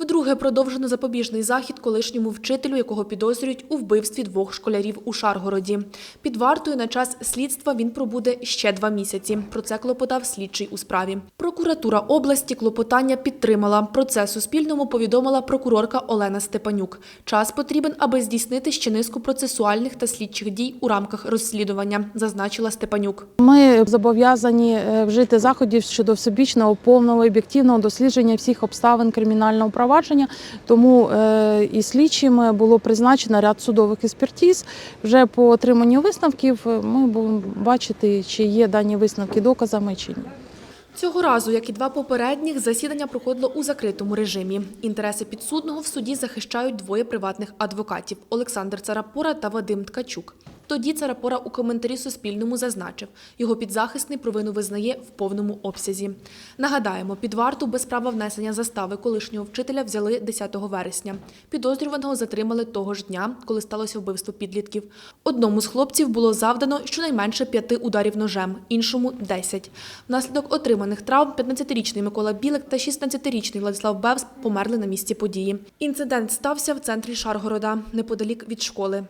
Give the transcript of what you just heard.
Вдруге продовжено запобіжний захід колишньому вчителю, якого підозрюють у вбивстві двох школярів у Шаргороді. Під вартою на час слідства він пробуде ще два місяці. Про це клопотав слідчий у справі. Прокуратура області клопотання підтримала. Про це Суспільному повідомила прокурорка Олена Степанюк. Час потрібен, аби здійснити ще низку процесуальних та слідчих дій у рамках розслідування, зазначила Степанюк. Ми зобов'язані е, вжити заходів щодо всебічного, повного, об'єктивного дослідження всіх обставин кримінального провадження. Тому е, і слідчим було призначено ряд судових експертиз. Вже по отриманню висновків е, ми будемо бачити, чи є дані висновки доказами чи ні. Цього разу, як і два попередніх, засідання проходило у закритому режимі. Інтереси підсудного в суді захищають двоє приватних адвокатів – Олександр Царапора та Вадим Ткачук. Тоді Царапора у коментарі Суспільному зазначив, його підзахисний провину визнає в повному обсязі. Нагадаємо, під варту без права внесення застави колишнього вчителя взяли 10 вересня. Підозрюваного затримали того ж дня, коли сталося вбивство підлітків. Одному з хлопців було завдано щонайменше п'яти ударів ножем, іншому – 10. Внаслідок отриманих травм 15-річний Микола Білик та 16-річний Владислав Бевс померли на місці події. Інцидент стався в центрі Шаргорода, неподалік від школи.